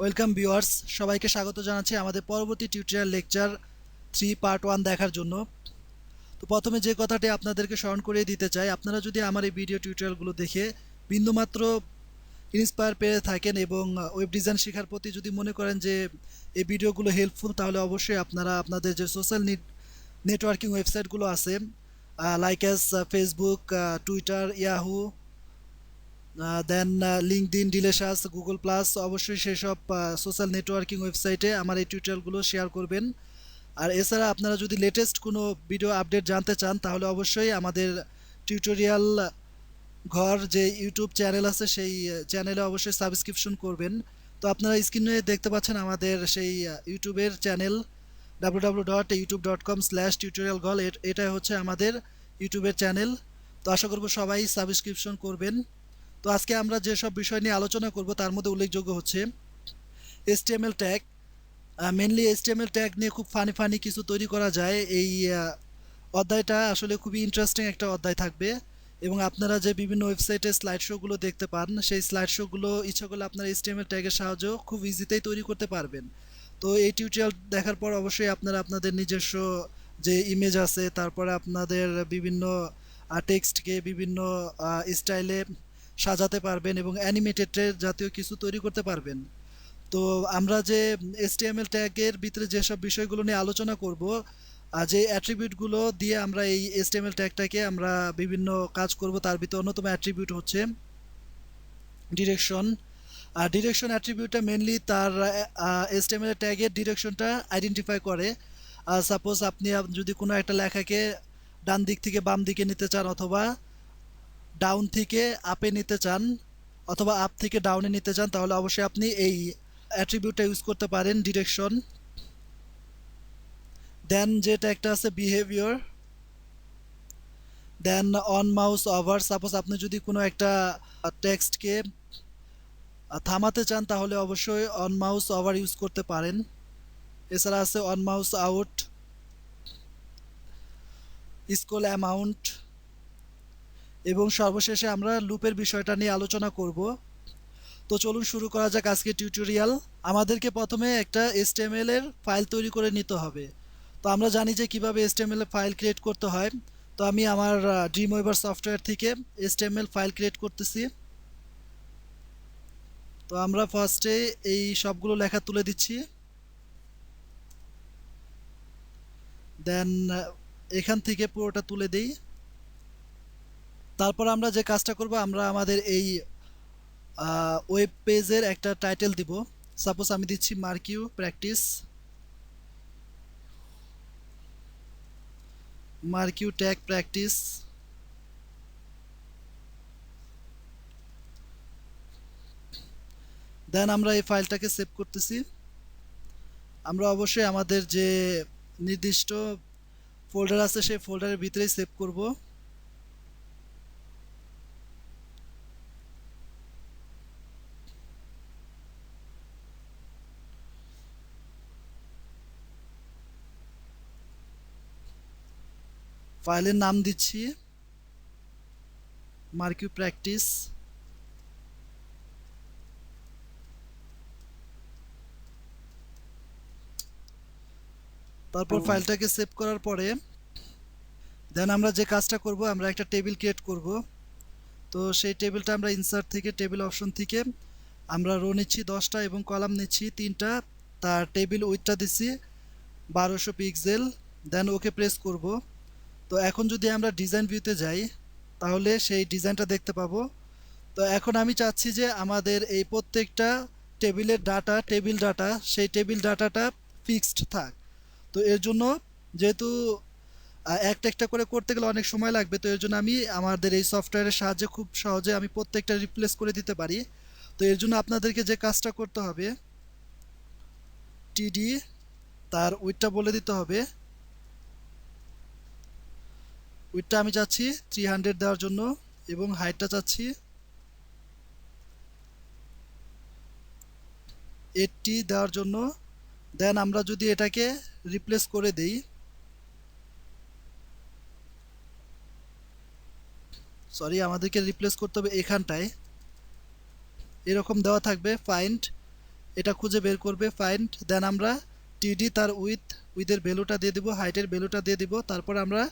Welcome viewers, সবাইকে স্বাগত জানাচ্ছি আমাদের পরবর্তী tutorial lecture three part one দেখার জন্য। তো প্রথমে যে কথাটি আপনাদেরকে স্মরণ করিয়ে দিতে চাই, আপনারা যদি আমার এই ভিডিও টিউটোরিয়ালগুলো দেখে বিন্দুমাত্র ইন্সপায়ার পেয়ে থাকেন এবং ওয়েব ডিজাইন শেখার প্রতি যদি মনে করেন যে এই ভিডিওগুলো হেল্পফুল তাহলে অবশ্যই আপনারা আপনাদের যে সোশ্যাল নেটওয়ার্কিং ওয়েবসাইটগুলো আছে like as Facebook Twitter Yahoo then LinkedIn Delicious Google plus অবশ্যই সেসব সোশ্যাল নেটওয়ার্কিং ওয়েবসাইটে আমার এই টিউটোরিয়ালগুলো শেয়ার করবেন। আর এছাড়া আপনারা যদি লেটেস্ট কোনো ভিডিও আপডেট জানতে চান, তাহলে অবশ্যই আমাদের টিউটোরিয়াল ঘর যে ইউটিউব চ্যানেল আছে, সেই চ্যানেলে অবশ্যই সাবস্ক্রিপশন করবেন। তো আপনারা স্ক্রিনে দেখতে পাচ্ছেন আমাদের সেই ইউটিউবের channel W W dot YouTube dot com slash tutorial গল এটা হচ্ছে আমাদের ইউটিউবের চ্যানেল তো আশা করব সবাই সাবস্ক্রিপশন করবেন। তো আজকে আমরা যেসব বিষয় নিয়ে আলোচনা করব, তার মধ্যে উল্লেখযোগ্য হচ্ছে HTML tag mainly HTML tag নিয়ে খুব ফানি ফানি কিছু তৈরি করা যায়। এই অধ্যায়টা আসলে খুবই ইন্টারেস্টিং একটা অধ্যায় থাকবে এবং আপনারা যে বিভিন্ন ওয়েবসাইটে স্লাইড শোগুলো দেখতে পান, সেই স্লাইড শোগুলো ইচ্ছা করলে আপনারা এসটিএমএল ট্যাগের সাহায্যেও খুব ইজিতেই তৈরি করতে পারবেন। তো এই টিউটোরিয়াল দেখার পর অবশ্যই আপনারা আপনাদের নিজস্ব যে ইমেজ আছে, তারপরে আপনাদের বিভিন্ন টেক্সটকে বিভিন্ন স্টাইলে সাজাতে পারবেন এবং অ্যানিমেটেড জাতীয় কিছু তৈরি করতে পারবেন। তো আমরা যে এসটিএমএল ট্যাগের ভিতরে যেসব বিষয়গুলো নিয়ে আলোচনা করব আর যে অ্যাট্রিবিউটগুলো দিয়ে আমরা এই এসটিএমএল ট্যাগটাকে আমরা বিভিন্ন কাজ করব, তার ভিতরে অন্যতম অ্যাট্রিবিউট হচ্ছে ডিরেকশন। আর ডিরেকশন অ্যাট্রিবিউটটা মেনলি তার এসটিএমএল ট্যাগের ডিরেকশনটা আইডেন্টিফাই করে। সাপোজ আপনি যদি কোনো একটা লেখাকে ডান দিক থেকে বাম দিকে নিতে চান অথবা ডাউন থেকে আপে নিতে চান অথবা আপ থেকে ডাউনে নিতে চান, তাহলে অবশ্যই আপনি এই অ্যাট্রিবিউটটা ইউজ করতে পারেন ডিরেকশন দেন যেটা একটা আছে behaviour then on mouse over suppose আপনি যদি কোনো একটা টেক্সটকে থামাতে চান, তাহলে অবশ্যই অন মাউস ওভার ইউজ করতে পারেন। এছাড়া আছে on mouse out scroll amount এবং সর্বশেষে আমরা লুপের বিষয়টা নিয়ে আলোচনা করব। তো চলুন শুরু করা যাক আজকে টিউটোরিয়াল আমাদেরকে প্রথমে একটা HTML এর ফাইল তৈরি করে নিতে হবে। তো আমরা জানি যে কীভাবে এর ফাইল ক্রিয়েট করতে হয়। তো আমি আমার ড্রিম ওয়েবার সফটওয়্যার থেকে HTML ফাইল ক্রিয়েট করতেছি। তো আমরা ফার্স্টে এই সবগুলো লেখা তুলে দিচ্ছি। দেন এখান থেকে পুরোটা তুলে দিই। তারপর আমরা যে কাজটা করব, আমরা আমাদের এই ওয়েব পেজের একটা টাইটেল দিব। সাপোজ আমি দিচ্ছি marquee practice marquee tag practice then আমরা এই ফাইলটাকে সেভ করতেছি। আমরা অবশ্যই আমাদের যে নির্দিষ্ট ফোল্ডার আছে, সেই ফোল্ডারের ভিতরেই সেভ করব। ফাইলের নাম দিচ্ছি। Marquee practice. তারপর ফাইলটাকে সেভ করার পরে দেন আমরা যে কাজটা করব আমরা একটা টেবিল ক্রিয়েট করব। তো সেই টেবিলটা আমরা ইনসার্ট থেকে টেবিল অপশন থেকে আমরা রো নিচ্ছি দশটা এবং কলাম নিচ্ছি তিনটা। তার টেবিল উইথটা দিচ্ছি বারোশো পিক্সেল দেন ওকে প্রেস করব। তো এখন যদি আমরা ডিজাইন ভিউতে যাই, তাহলে সেই ডিজাইনটা দেখতে পাবো। তো এখন আমি চাচ্ছি যে আমাদের এই প্রত্যেকটা টেবিলের ডাটা টেবিল ডাটা সেই টেবিল ডাটাটা ফিক্সড থাক। তো এর জন্য যেহেতু একটা একটা করে করতে গেলে অনেক সময় লাগবে, তো এর জন্য আমি আমাদের এই সফটওয়্যারের সাহায্যে খুব সহজে আমি প্রত্যেকটা রিপ্লেস করে দিতে পারি। তো এর জন্য আপনাদেরকে যে কাজটা করতে হবে টিডি তার উইথটা বলে দিতে হবে। উইথটা আমি চাচ্ছি থ্রি হান্ড্রেড দেওয়ার জন্য এবং হাইটটা চাচ্ছি এইটটি দেওয়ার জন্য। দেন আমরা যদি এটাকে রিপ্লেস করে দেই সরি আমাদেরকে রিপ্লেস করতে হবে এখানটায়। এরকম দেওয়া থাকবে ফাইন্ড এটা খুঁজে বের করবে ফাইন্ড দেন আমরা টিডি তার উইথ উইথের ভ্যালুটা দিয়ে দিব হাইটের ভ্যালুটা দিয়ে দিব, তারপর আমরা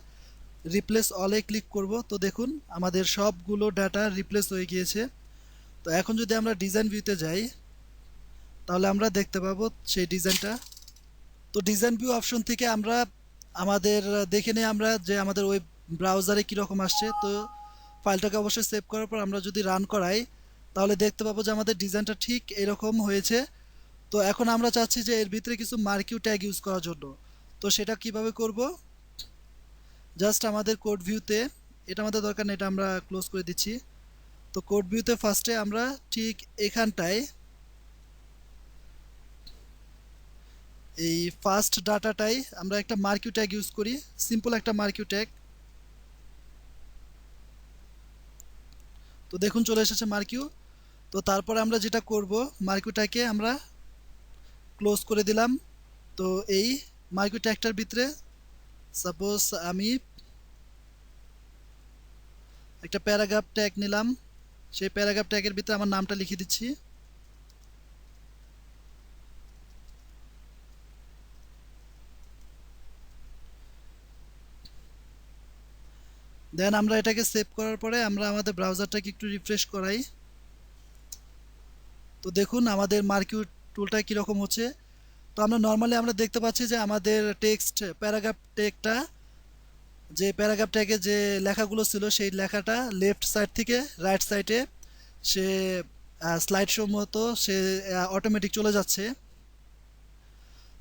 রিপ্লেস অলে ক্লিক করব। তো দেখুন, আমাদের সবগুলো ডাটা রিপ্লেস হয়ে গিয়েছে। তো এখন যদি আমরা ডিজাইন ভিউতে যাই, তাহলে আমরা দেখতে পাবো সেই ডিজাইনটা তো ডিজাইন ভিউ অপশন থেকে আমরা আমাদের, দেখে নিই আমরা যে আমাদের ওয়েব ব্রাউজারে কীরকম আসছে, তো ফাইলটাকে অবশ্যই সেভ করার পর আমরা যদি রান করাই, তাহলে দেখতে পাবো যে আমাদের ডিজাইনটা ঠিক এরকম হয়েছে। তো এখন আমরা চাচ্ছি যে এর ভিতরে কিছু মার্কিউ ট্যাগ ইউজ করার জন্য। তো সেটা কীভাবে করব? জাস্ট আমাদের কোড ভিউতে এটা আমাদের দরকার নেই, এটা আমরা ক্লোজ করে দিচ্ছি। তো কোড ভিউতে ফার্স্টে আমরা ঠিক এখানটায় এই ফার্স্ট ডাটাটাই আমরা একটা মার্কিউ ট্যাগ ইউজ করি। সিম্পল একটা মার্কিউ ট্যাগ তো দেখুন চলে এসেছে মার্কিউ তো তারপরে আমরা যেটা করব মার্কিউটাকে আমরা ক্লোজ করে দিলাম। তো এই মার্কিউ ট্যাগটার ভিতরে সাপোজ আমি একটা প্যারাগ্রাফ ট্যাগ নিলাম। সেই প্যারাগ্রাফ ট্যাগের ভিতরে আমার নামটা লিখে দিচ্ছি। দেন আমরা এটাকে সেভ করার পরে আমরা আমাদের ব্রাউজারটাকে একটু রিফ্রেশ করাই। তো দেখুন, আমাদের মার্কিউ টুলটা কীরকম হচ্ছে। তো আমরা নর্মালি আমরা দেখতে পাচ্ছি যে আমাদের টেক্সট প্যারাগ্রাফ টেকটা যে প্যারাগ্রাফ ট্যাগে যে লেখাগুলো ছিল, সেই লেখাটা লেফট সাইড থেকে রাইট সাইডে সে স্লাইড শো মতো সে অটোমেটিক চলে যাচ্ছে।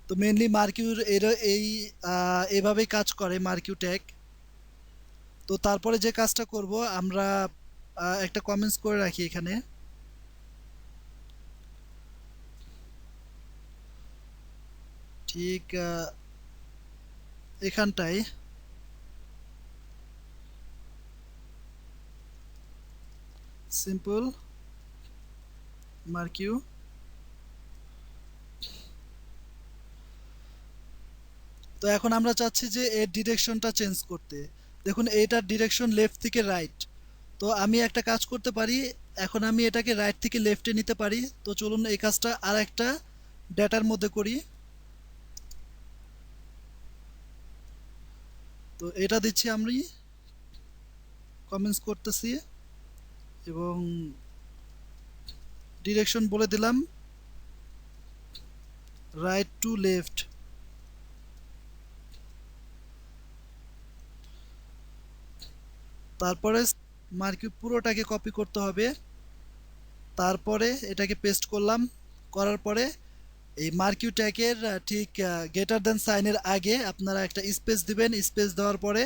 তো মেনলি মার্কিউর এর এই এভাবেই কাজ করে মার্কিউ ট্যাগ তো তারপরে যে কাজটা করব, আমরা একটা কমেন্টস করে রাখি এখানে। ঠিক এখানটায়। সিম্পল মার্কিউ তো এখন আমরা চাচ্ছি যে এর ডিরেকশনটা চেঞ্জ করতে। দেখুন, এইটার ডিরেকশন লেফট থেকে রাইট তো আমি একটা কাজ করতে পারি, এখন আমি এটাকে রাইট থেকে লেফটে নিতে পারি। তো চলুন এই কাজটা আর একটা ডেটার মধ্যে করি। তো এটা দিচ্ছি আমি। কমেন্টস করতেছি এবং ডিরেকশন বলে দিলাম। রাইট টু লেফট তারপরে মার্কি পুরোটাকে কপি করতে হবে। তারপরে এটাকে পেস্ট করলাম। করার পরে এই মার্কিউ ট্যাগের ঠিক গেটার দেন সাইনের আগে আপনারা একটা স্পেস দিবেন। স্পেস দেওয়ার পরে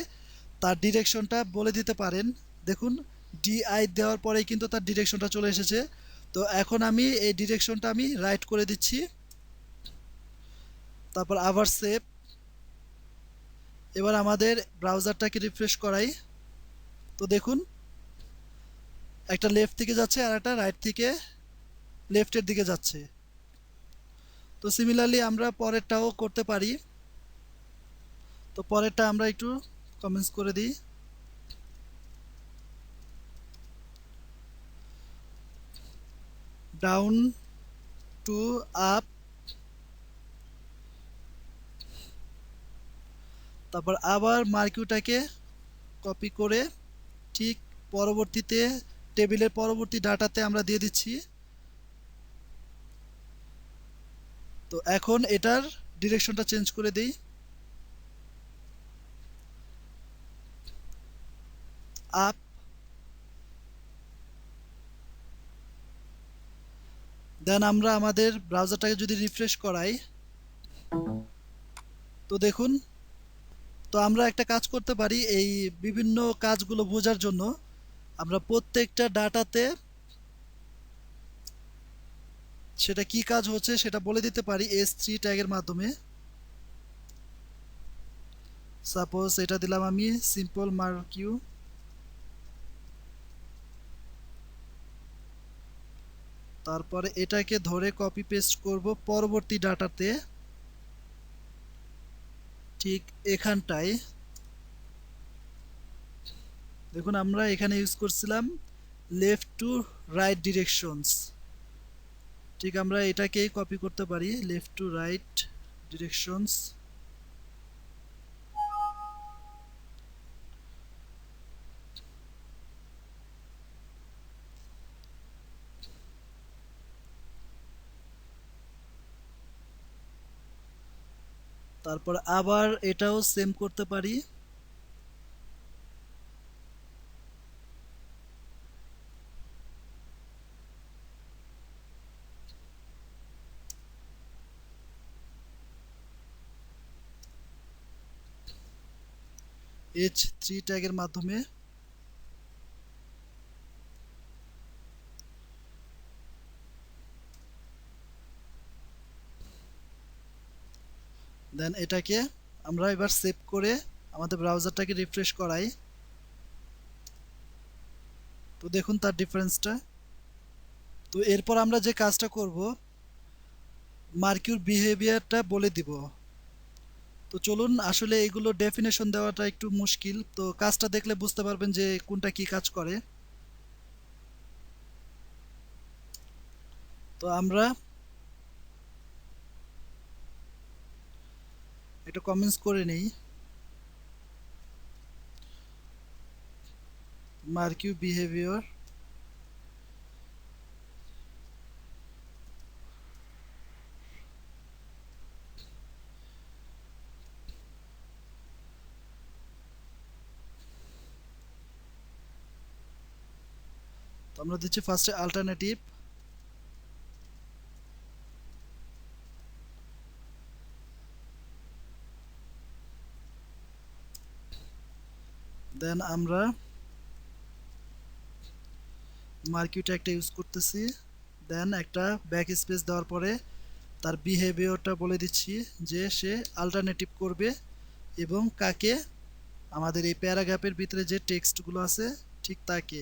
তার ডিরেকশনটা বলে দিতে পারেন। দেখুন ডিআই দেওয়ার পরেই কিন্তু তার ডিরেকশনটা চলে এসেছে। তো এখন আমি এই ডিরেকশনটা আমি রাইট করে দিচ্ছি। তারপর আবার সেভ এবার আমাদের ব্রাউজারটাকে রিফ্রেশ করাই। তো দেখুন, একটা লেফট থেকে যাচ্ছে আর একটা রাইট থেকে লেফটের দিকে যাচ্ছে। তো সিমিলারলি আমরা পরেরটাও করতে পারি। তো পরেরটা আমরা একটু কমেন্টস করে দিই। ডাউন টু আপ তারপর আবার মার্কিউটাকে কপি করে ঠিক পরবর্তীতে টেবিলের পরবর্তী ডাটাতে আমরা দিয়ে দিচ্ছি। তো এখন এটার ডিরেকশনটা চেঞ্জ করে দিই। আপ দেন আমরা আমাদের ব্রাউজারটাকে যদি রিফ্রেশ করাই, তো দেখুন, তো আমরা একটা কাজ করতে পারি এই বিভিন্ন কাজগুলো বোঝার জন্য। আমরা প্রত্যেকটা ডাটাতে সেটা কি কাজ হচ্ছে সেটা বলে দিতে পারি এস থ্রি ট্যাগের মাধ্যমে। সাপোজ এটা দিলাম আমি সিম্পল মার্কিউ তারপরে এটাকে ধরে কপি পেস্ট করব পরবর্তী ডাটাতে। ঠিক এখানটায়। দেখুন আমরা এখানে ইউজ করছিলাম লেফট টু রাইট ডিরেকশনস ঠিক আমরা এটাকেই কপি করতে পারি লেফট টু রাইট ডিরেকশনস তারপর আবার এটাও সেম করতে পারি। এইচ থ্রি ট্যাগের মাধ্যমে দেন এটাকে আমরা এবার সেভ করে আমাদের ব্রাউজারটাকে রিফ্রেশ করাই। তো দেখুন তার ডিফারেন্সটা তো এরপর আমরা যে কাজটা করব মার্কিউর বিহেভিয়ারটা বলে দিব। তো চলুন, আসলে এগুলো ডেফিনেশন দেওয়াটা একটু মুশকিল। তো কাজটা দেখলে বুঝতে পারবেন যে কোনটা কি কাজ করে। তো আমরা এটা কমেন্টস করে নেই। মার্কিউ বিহেভিয়ার আমরা দিচ্ছি ফার্স্টে অল্টারনেটিভ দেন আমরা মার্কিউটা একটা ইউজ করতেছি। দেন একটা ব্যাক স্পেস দেওয়ার পরে তার বিহেভিয়ারটা বলে দিচ্ছি যে সে অল্টারনেটিভ করবে এবং কাকে? আমাদের এই প্যারাগ্রাফের ভিতরে যে টেক্সটগুলো আছে, ঠিক তাকে।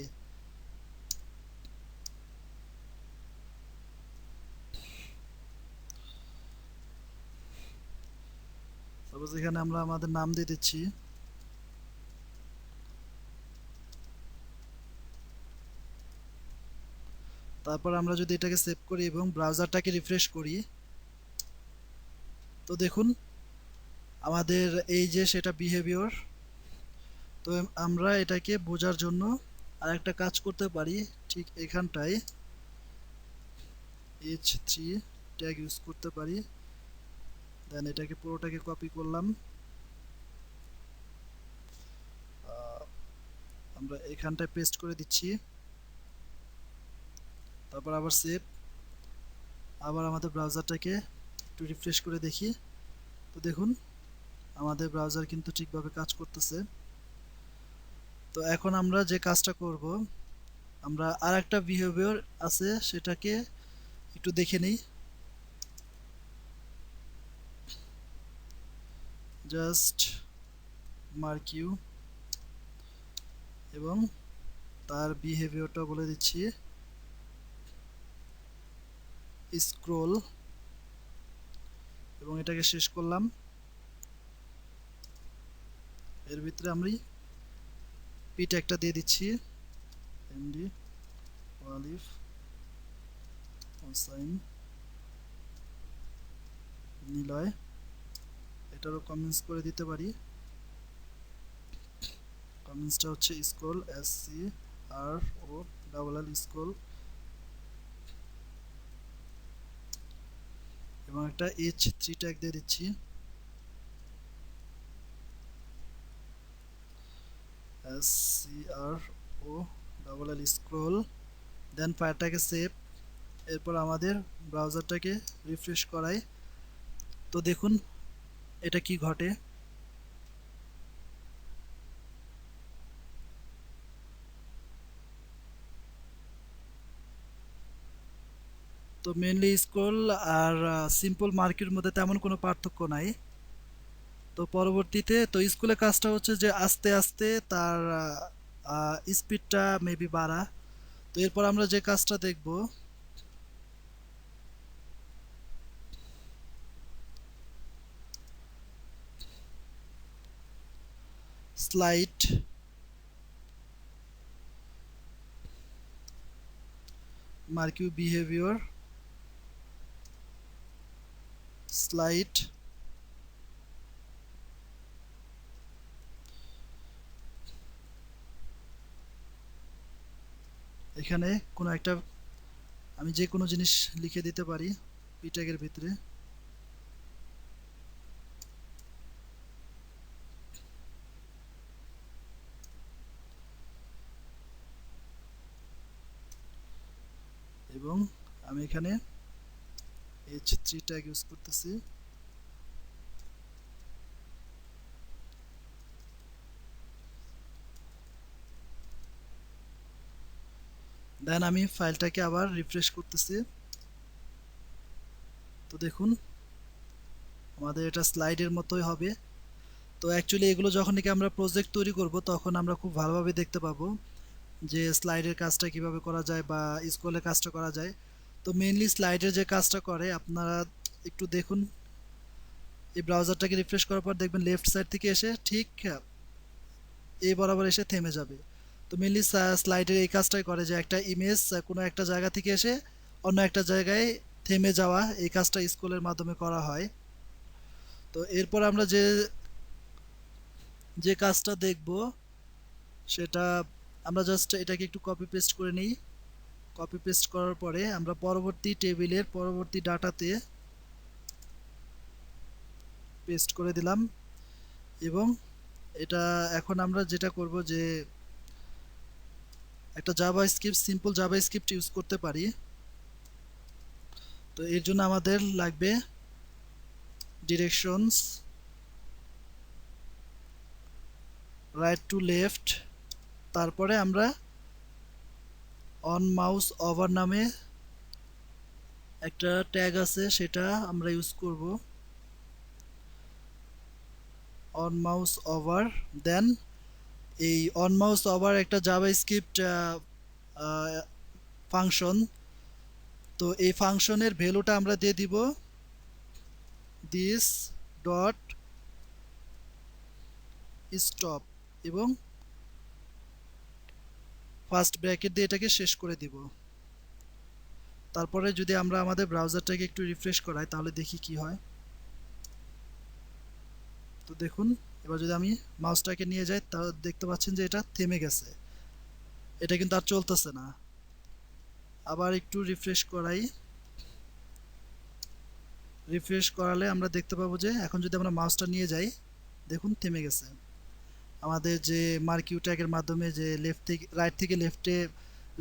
সাপোজ এখানে আমরা আমাদের নাম দিয়ে দিচ্ছি। তারপর আমরা যদি এটাকে সেভ করি এবং ব্রাউজারটাকে রিফ্রেশ করি, তো দেখুন, আমাদের এই যে সেটা বিহেভিয়র তো আমরা এটাকে বোঝার জন্য আর একটা কাজ করতে পারি ঠিক এখানটায়। এইচ থ্রি ট্যাগ ইউজ করতে পারি। দেন এটাকে পুরোটাকে কপি করলাম। আমরা এখানটায় পেস্ট করে দিচ্ছি। তারপর আবার সেভ আবার আমাদের ব্রাউজারটাকে একটু রিফ্রেশ করে দেখি। তো দেখুন, আমাদের ব্রাউজার কিন্তু ঠিকভাবে কাজ করতেছে। তো এখন আমরা যে কাজটা করব, আমরা আর একটা বিহেভিয়ার আছে সেটাকে একটু দেখে নিই। জাস্ট মার্ক ইউ এবং তার বিহেভিয়ারটা বলে দিচ্ছি। স্ক্রোল এবং এটাকে শেষ করলাম। এর ভিতরে আমি পিট একটা দিয়ে দিচ্ছি। এমডি, ওয়ালিফ সাইন নিলয়। এটারও কমেন্টস করে দিতে পারি। কমেন্টসটা হচ্ছে scroll S C R O double L scroll. এবং একটা এইচ থ্রি ট্যাগ দিয়ে দিচ্ছি। S C R O double L scroll then ফায়ারটাকে save এরপর আমাদের ব্রাউজারটাকে রিফ্রেশ করাই। তো দেখুন এটা কি ঘটে? তো মেনলি স্কুল আর সিম্পল মার্কের মধ্যে তেমন কোনো পার্থক্য নাই। তো পরবর্তীতে, তো স্কুলের কাজটা হচ্ছে যে আস্তে আস্তে তার স্পিডটা মেবি বাড়া। তো এরপর আমরা যে কাজটা দেখব স্লাইড মার্কিউ বিহেভিয়ার স্লাইড এখানে কোনো একটা আমি যে কোনো জিনিস লিখে দিতে পারি পিট্যাগের ভিতরে এবং আমি এখানে এইচ থ্রি ট্যাগ ইউজ করতেছি। দেন আমি ফাইলটাকে আবার রিফ্রেশ করতেছি। তো দেখুন, আমাদের এটা স্লাইডের মতোই হবে। তো অ্যাকচুয়ালি এগুলো যখন নাকি আমরা প্রজেক্ট তৈরি করব, তখন আমরা খুব ভালোভাবে দেখতে পাবো যে স্লাইডের কাজটা কীভাবে করা যায় বা স্কুলের কাজটা করা যায়। তো মেইনলি স্লাইডের যে কাজটা করে, আপনারা একটু দেখুন। এই ব্রাউজারটাকে রিফ্রেশ করার পর দেখবেন লেফট সাইড থেকে এসে ঠিক এই বরাবর এসে থেমে যাবে। তো মেনলি স্লাইডের এই কাজটাই করে যে একটা ইমেজ কোনো একটা জায়গা থেকে এসে অন্য একটা জায়গায় থেমে যাওয়া এই কাজটা স্কুলের মাধ্যমে করা হয়। তো এরপর আমরা যে যে কাজটা দেখব, সেটা আমরা জাস্ট এটাকে একটু কপি পেস্ট করে নিই। কপি পেস্ট করার পরে আমরা পরবর্তী টেবিলের পরবর্তী ডাটাতে পেস্ট করে দিলাম এবং এটা এখন আমরা যেটা করব যে একটা JavaScript simple JavaScript use করতে পারি। তো এর জন্য আমাদের লাগবে ডিরেকশনস রাইট টু লেফট তারপরে আমরা অন মাউস ওভার নামে একটা ট্যাগ আছে, সেটা আমরা ইউজ করব। অন মাউস ওভার দেন এই অন মাউস ওভার একটা জাভা স্ক্রিপ্ট ফাংশন তো এই ফাংশনের ভ্যালুটা আমরা দিয়ে দিব দিস ডট স্টপ এবং ফার্স্ট ব্র্যাকেট দিয়ে এটাকে শেষ করে দিব। তারপরে যদি আমরা আমাদের ব্রাউজারটাকে একটু রিফ্রেশ করাই, তাহলে দেখি কি হয়। তো দেখুন, এবার যদি আমি মাউসটাকে নিয়ে যাই তাহলে দেখতে পাচ্ছেন যে এটা থেমে গেছে। এটা কিন্তু আর চলতেছে না। আবার একটু রিফ্রেশ করাই। রিফ্রেশ করালে আমরা দেখতে পাবো যে এখন যদি আমরা মাউসটা নিয়ে যাই, দেখুন থেমে গেছে। আমাদের যে মার্কিউ ট্যাগের মাধ্যমে যে লেফট থেকে রাইট থেকে লেফটে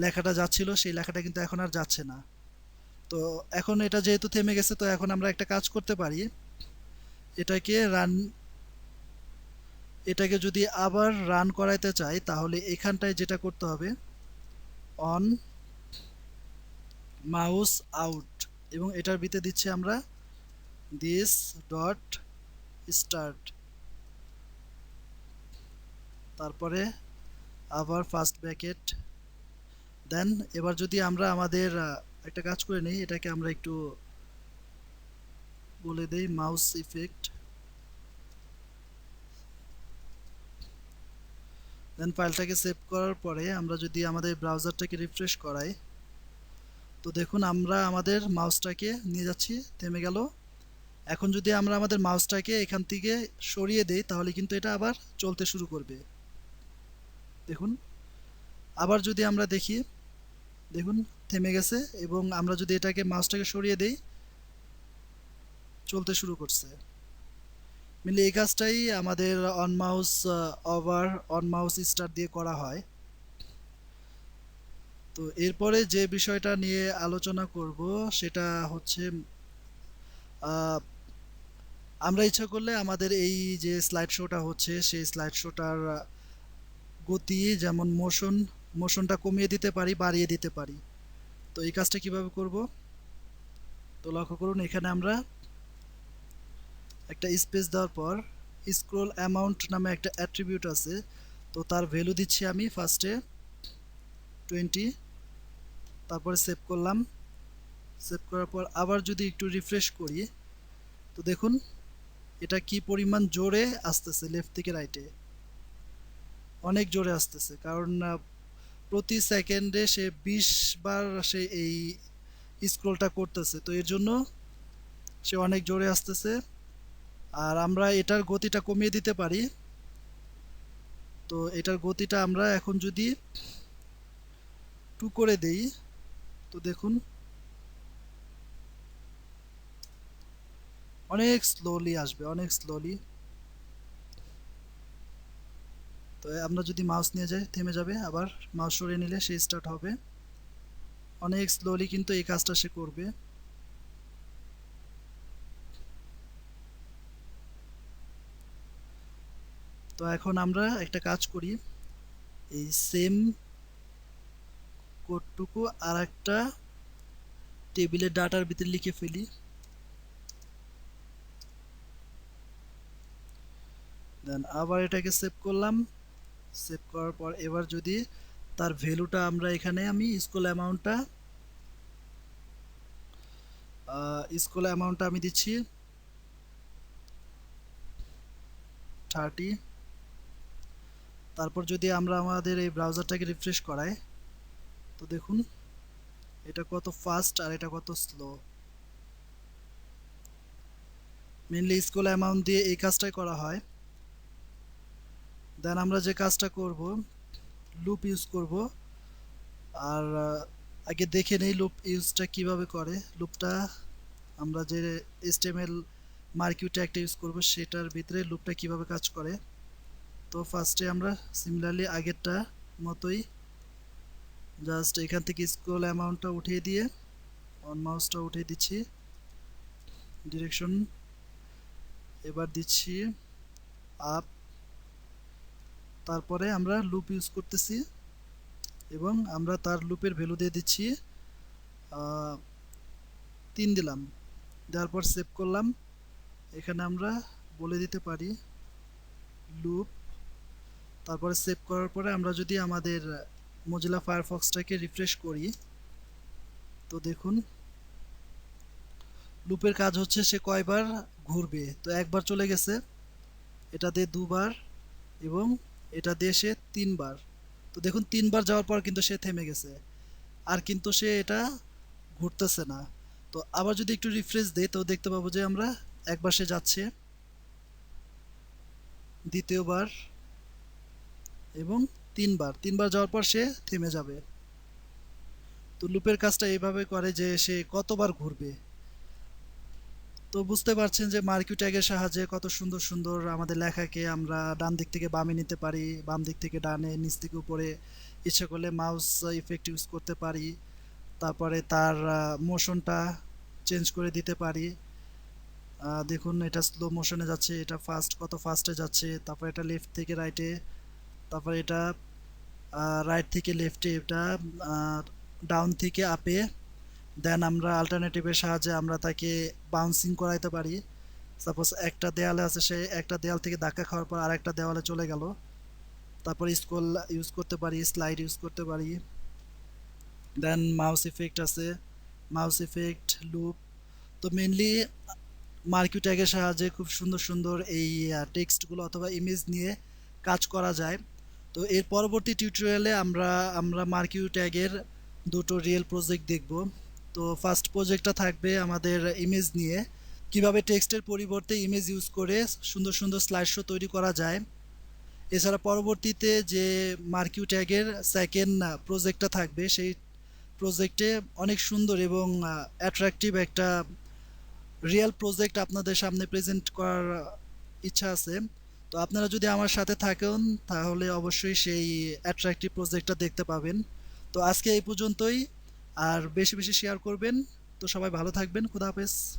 লেখাটা যাচ্ছিল, সেই লেখাটা কিন্তু এখন আর যাচ্ছে না। তো এখন এটা যেহেতু থেমে গেছে, তো এখন আমরা একটা কাজ করতে পারি। এটাকে রান এটাকে যদি আবার রান করাইতে চাই, তাহলে এখানটায় যেটা করতে হবে অন মাউস আউট এবং এটার ভিতরে দিচ্ছি আমরা দিস ডট স্টার্ট তারপরে আবার ফার্স্ট ব্র্যাকেট দেন এবার যদি আমরা আমাদের একটা কাজ করে নিই, এটাকে আমরা একটু বলে দেই মাউস ইফেক্ট দেন ফাইলটাকে সেভ করার পরে আমরা যদি আমাদের ব্রাউজারটাকে রিফ্রেশ করাই, তো দেখুন আমরা আমাদের মাউসটাকে নিয়ে যাচ্ছি, থেমে গেল। এখন যদি আমরা আমাদের মাউসটাকে এখান থেকে সরিয়ে দেই, তাহলে কিন্তু এটা আবার চলতে শুরু করবে। দেখুন। আবার যদি আমরা দেখি, দেখুন, থেমে গেছে এবং আমরা যদি এটাকে মাছটাকে সরিয়ে দেই, চলতে শুরু করছে। মিলে, এই কাজটাই আমাদের on mouse over on mouse star দিয়ে করা হয়। তো এরপরে যে বিষয়টা নিয়ে আলোচনা করব, সেটা হচ্ছে আমরা ইচ্ছা করলে আমাদের এই যে স্লাইড শোটা হচ্ছে, সেই স্লাইড শোটার গতি যেমন মোশন মোশনটা কমিয়ে দিতে পারি, বাড়িয়ে দিতে পারি। তো এই কাজটা কীভাবে করব? তো লক্ষ্য করুন, এখানে আমরা একটা স্পেস দেওয়ার পর স্ক্রোল অ্যামাউন্ট নামে একটা অ্যাট্রিবিউট আছে। তো তার ভ্যালু দিচ্ছি আমি ফার্স্টে টোয়েন্টি তারপরে সেভ করলাম। সেভ করার পর আবার যদি একটু রিফ্রেশ করি, তো দেখুন, এটা কি পরিমাণ জোরে আসতেছে লেফট থেকে রাইটে অনেক জোরে আসতেছে। কারণ প্রতি সেকেন্ডে সে বিশ বার সে এই স্ক্রোলটা করতেছে। তো এর জন্য সে অনেক জোরে আসতেছে। আর আমরা এটার গতিটা কমিয়ে দিতে পারি। তো এটার গতিটা আমরা এখন যদি টু করে দেই, তো দেখুন, অনেক স্লোলি আসবে, অনেক স্লোলি তো আমরা যদি মাউস নিয়ে যাই, থেমে যাবে। আবার মাউস সরিয়ে নিলে সে স্টার্ট হবে। অনেক স্লোলি কিন্তু এই কাজটা সে করবে। তো এখন আমরা একটা কাজ করি। এই সেম কোডটুকু আর একটা টেবিলের ডাটার ভিতরে লিখে ফেলি। দেন আবার এটাকে সেভ করলাম। সেভ করার পর এবার যদি তার ভ্যালুটা আমরা এখানে আমি স্কুল অ্যামাউন্টটা স্কুল অ্যামাউন্টটা আমি দিচ্ছি থার্টি তারপর যদি আমরা আমাদের এই ব্রাউজারটাকে রিফ্রেশ করাই, তো দেখুন এটা কত ফাস্ট আর এটা কত স্লো মেনলি স্কুল অ্যামাউন্ট দিয়ে এই কাজটাই করা হয়। দেন আমরা যে কাজটা করব লুপ ইউজ করব। আর আগে দেখে নেই লুপ ইউজটা কীভাবে করে। লুপটা আমরা যে এসটিএমএল মার্কিউ ট্যাগটা ইউজ করব, সেটার ভিতরে লুপটা কীভাবে কাজ করে। তো ফার্স্টে আমরা সিমিলারলি আগেরটা মতোই জাস্ট এখান থেকে স্ক্রল অ্যামাউন্টটা উঠিয়ে দিয়ে অন মাউসটা উঠিয়ে দিচ্ছি। ডিরেকশন এবার দিচ্ছি আপ তারপরে আমরা লুপ ইউজ করতেছি এবং আমরা তার লুপের ভ্যালু দিয়ে দিচ্ছি তিন দিলাম। দেওয়ার পর সেভ করলাম। এখানে আমরা বলে দিতে পারি লুপ তারপরে সেভ করার পরে আমরা যদি আমাদের মজিলা ফায়ারফক্সটাকে রিফ্রেশ করি, তো দেখুন লুপের কাজ হচ্ছে সে কয়বার ঘুরবে। তো একবার চলে গেছে, এটা দিয়ে দুবার এবং এটা দিয়ে সে তিনবার। তো দেখুন, তিনবার যাওয়ার পর কিন্তু সে থেমে গেছে। আর কিন্তু সে এটা ঘুরতেছে না। তো আবার যদি একটু রিফ্রেশ দেই, তো দেখতে পাবো যে আমরা একবার সে যাচ্ছে। দ্বিতীয়বার এবং তিনবার। তিনবার যাওয়ার পর সে থেমে যাবে। তো লুপের কাজটা এইভাবে করে যে সে কতবার ঘুরবে। তো বুঝতে পারছেন যে মার্কিউ ট্যাগের সাহায্যে কত সুন্দর সুন্দর আমাদের লেখাকে আমরা ডান দিক থেকে বামে নিতে পারি, বাম দিক থেকে ডানে, নিচ থেকে উপরে ইচ্ছে করলে মাউস ইফেক্ট ইউজ করতে পারি, তারপরে তার মোশনটা চেঞ্জ করে দিতে পারি। দেখুন এটা স্লো মোশনে যাচ্ছে, এটা ফাস্ট কত ফাস্টে যাচ্ছে, তারপর এটা লেফট থেকে রাইটে তারপর এটা রাইট থেকে লেফটে এটা ডাউন থেকে আপে দেন আমরা আলটারনেটিভের সাহায্যে আমরা তাকে বাউন্সিং করাইতে পারি। সাপোজ একটা দেয়ালে আছে, সে একটা দেয়াল থেকে ধাক্কা খাওয়ার পর আরেকটা দেওয়ালে চলে গেল। তারপর স্কোল ইউজ করতে পারি স্লাইড ইউজ করতে পারি। দেন মাউস ইফেক্ট আছে মাউস ইফেক্ট লুপ তো মেনলি মার্কিউ ট্যাগের সাহায্যে খুব সুন্দর সুন্দর এই টেক্সটগুলো অথবা ইমেজ নিয়ে কাজ করা যায়। তো এর পরবর্তী টিউটোরিয়ালে আমরা আমরা মার্কিউ ট্যাগের দুটো রিয়েল প্রজেক্ট দেখব। তো ফার্স্ট প্রজেক্টটা থাকবে আমাদের ইমেজ নিয়ে। কীভাবে টেক্সটের পরিবর্তে ইমেজ ইউজ করে সুন্দর সুন্দর স্লাইড শো তৈরি করা যায়। এছাড়া পরবর্তীতে যে মার্কিউ ট্যাগের সেকেন্ড প্রজেক্টটা থাকবে, সেই প্রজেক্টে অনেক সুন্দর এবং অ্যাট্রাকটিভ একটা রিয়েল প্রজেক্ট আপনাদের সামনে প্রেজেন্ট করার ইচ্ছা আছে। তো আপনারা যদি আমার সাথে থাকেন, তাহলে অবশ্যই সেই অ্যাট্রাকটিভ প্রজেক্টটা দেখতে পাবেন। তো আজকে এই পর্যন্তই। আর বেশি বেশি শেয়ার করবেন। তো সবাই ভালো থাকবেন। খুদা হাফেজ।